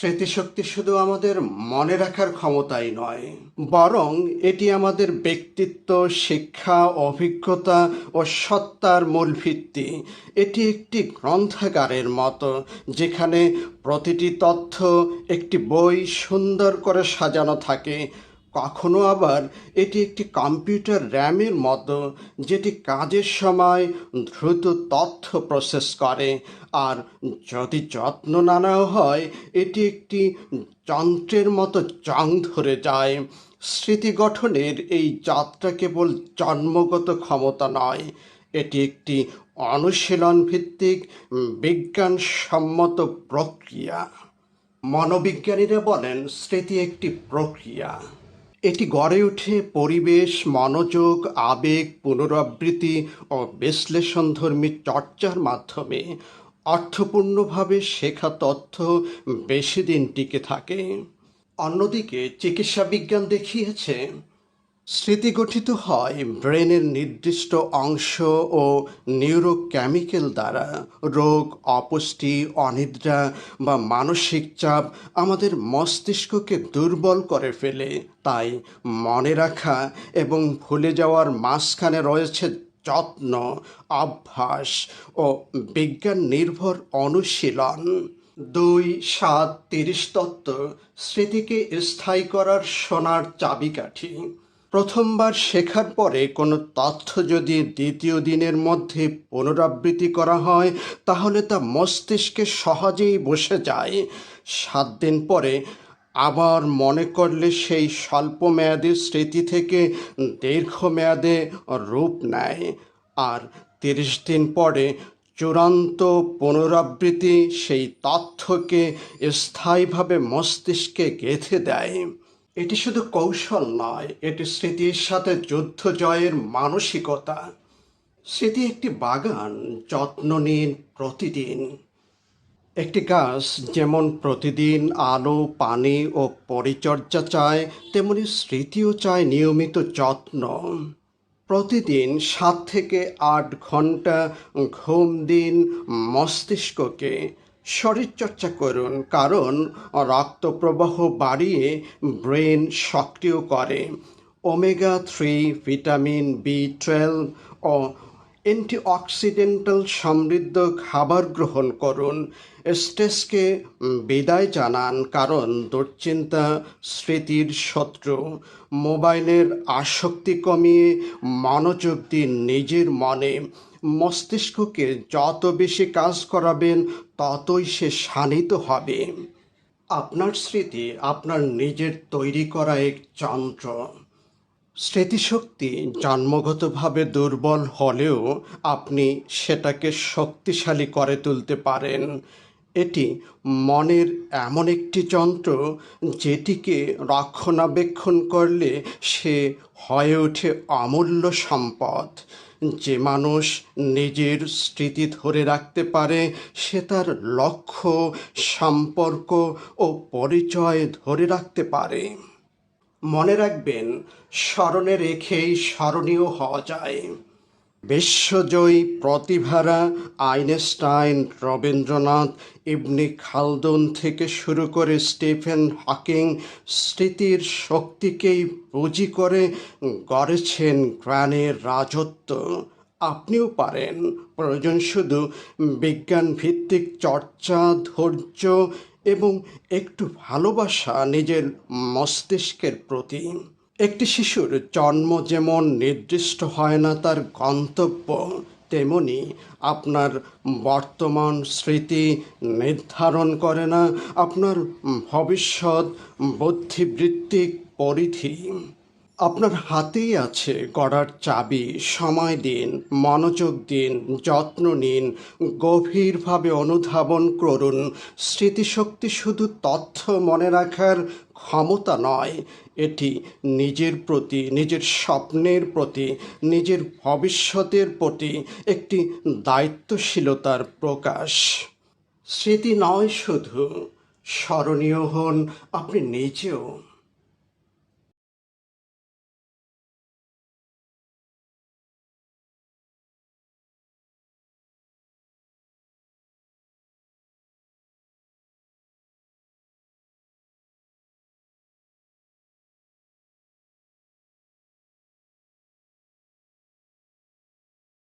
স্মৃতিশক্তি শুধু আমাদের মনে রাখার ক্ষমতাই নয়, বরং এটি আমাদের ব্যক্তিত্ব, শিক্ষা, অভিজ্ঞতা ও সত্তার মূল ভিত্তি এটি একটি গ্রন্থাগারের মতো, যেখানে প্রতিটি তথ্য, একটি বই সুন্দর করে সাজানো থাকে কখনো আবার এটি একটি কম্পিউটার র্যামের মতো, যেটি কাজের সময় দ্রুত তথ্য প্রসেস করে। আর যদি যত্ন না নেওয়া হয়, এটি একটি যন্ত্রের মতো জং ধরে যায়। স্মৃতি গঠনের এই যাত্রা কেবল জন্মগত ক্ষমতা নয়, এটি একটি অনুশীলন ভিত্তিক বিজ্ঞানসম্মত প্রক্রিয়া। মনোবিজ্ঞানীরা বলেন, স্মৃতি একটি প্রক্রিয়া। এটি গড়ে ওঠে পরিবেশ, মনোযোগ, আবেগ, পুনরাবৃত্তি ও বিশ্লেষণধর্মী চর্চার মাধ্যমে। অর্থপূর্ণভাবে শেখা তথ্য বেশি দিন টিকে থাকে। অন্যদিকে চিকিৎসা বিজ্ঞান দেখিয়েছে স্মৃতি গঠিত হয় ব্রেনের নির্দিষ্ট অংশ ও নিউরোকেমিক্যাল দ্বারা। রোগ, অপুষ্টি, অনিদ্রা বা মানসিক চাপ আমাদের মস্তিষ্ককে দুর্বল করে ফেলে। তাই মনে রাখা এবং ভুলে যাওয়ার মাঝখানে রয়েছে যত্ন, অভ্যাস ও বিজ্ঞান নির্ভর অনুশীলন। দুই সাত তিরিশ তত্ত্ব স্মৃতিকে স্থায়ী করার সোনার চাবিকাঠি। প্রথমবার শেখার পরে কোনো তথ্য যদি দ্বিতীয় দিনের মধ্যে পুনরাবৃত্তি করা হয়, তাহলে তা মস্তিষ্কে সহজেই বসে যায়। সাত দিন পরে আবার মনে করলে সেই স্বল্পমেয়াদী স্মৃতি থেকে দীর্ঘমেয়াদে রূপ নেয়। আর তিরিশ দিন পরে চূড়ান্ত পুনরাবৃত্তি সেই তথ্যকে স্থায়ীভাবে মস্তিষ্কে গেঁথে দেয়। এটি শুধু কৌশল নয়, এটি স্মৃতির সাথে যুদ্ধ জয়ের মানসিকতা। স্মৃতি একটি বাগান, যত্ন নিন প্রতিদিন। একটি গাছ যেমন প্রতিদিন আলো, পানি ও পরিচর্যা চায়, তেমনি স্মৃতিও চায় নিয়মিত যত্ন। প্রতিদিন সাত থেকে আট ঘণ্টা ঘুম দিন মস্তিষ্ককে শরীরচর্চা করুন, কারণ রক্ত প্রবাহ বাড়িয়ে ব্রেন সক্রিয় করে। Omega three, vitamin B twelve ও অ্যান্টিঅক্সিডেন্টাল সমৃদ্ধ খাবার গ্রহণ করুন। স্ট্রেসকে বিদায় জানান, কারণ দুশ্চিন্তা স্মৃতির শত্রু। মোবাইলের আসক্তি কমিয়ে মনোযোগ দিন নিজের মনে। মস্তিষ্ককে যত বেশি কাজ করাবেন, ততই সে শানিত হবে। আপনার স্মৃতি আপনার নিজের তৈরি করা এক যন্ত্র। স্মৃতিশক্তি জন্মগতভাবে দুর্বল হলেও আপনি সেটাকে শক্তিশালী করে তুলতে পারেন। এটি মনের এমন একটি যন্ত্র যেটিকে রক্ষণাবেক্ষণ করলে সে হয়ে ওঠে অমূল্য সম্পদ। যে মানুষ নিজের স্মৃতি ধরে রাখতে পারে, সে তার লক্ষ্য, সম্পর্ক ও পরিচয় ধরে রাখতে পারে। মনে রাখবেন, স্মরণে রেখেই স্মরণীয় হওয়া যায়। বিশ্বজয়ী প্রতিভারা আইনস্টাইন, রবীন্দ্রনাথ, ইবনি খালদুন থেকে শুরু করে স্টিফেন হকিং স্মৃতির শক্তিকেই পুঁজি করে গড়েছেন জ্ঞানের রাজত্ব। আপনিও পারেন। প্রয়োজন শুধু বিজ্ঞান ভিত্তিক চর্চা, ধৈর্য এবং একটু ভালোবাসা নিজের মস্তিষ্কের প্রতি। একটি শিশুর জন্ম যেমন নির্দিষ্ট হয় না, তার গন্তব্য তেমনি আপনার বর্তমান স্মৃতি নির্ধারণ করে না, আপনার ভবিষ্যৎ, বুদ্ধিবৃত্তিক পরিধি। আপনার হাতেই আছে গড়ার চাবি, সময় দিন, মনোযোগ দিন, যত্ন নিন, গভীরভাবে অনুধাবন করুন। স্মৃতিশক্তি শুধু তথ্য মনে রাখার ক্ষমতা নয়, এটি নিজের প্রতি, নিজের স্বপ্নের প্রতি, নিজের ভবিষ্যতের প্রতি একটি দায়িত্বশীলতার প্রকাশ। স্মৃতি নয় শুধু, স্মরণীয় হন আপনি নিজেও।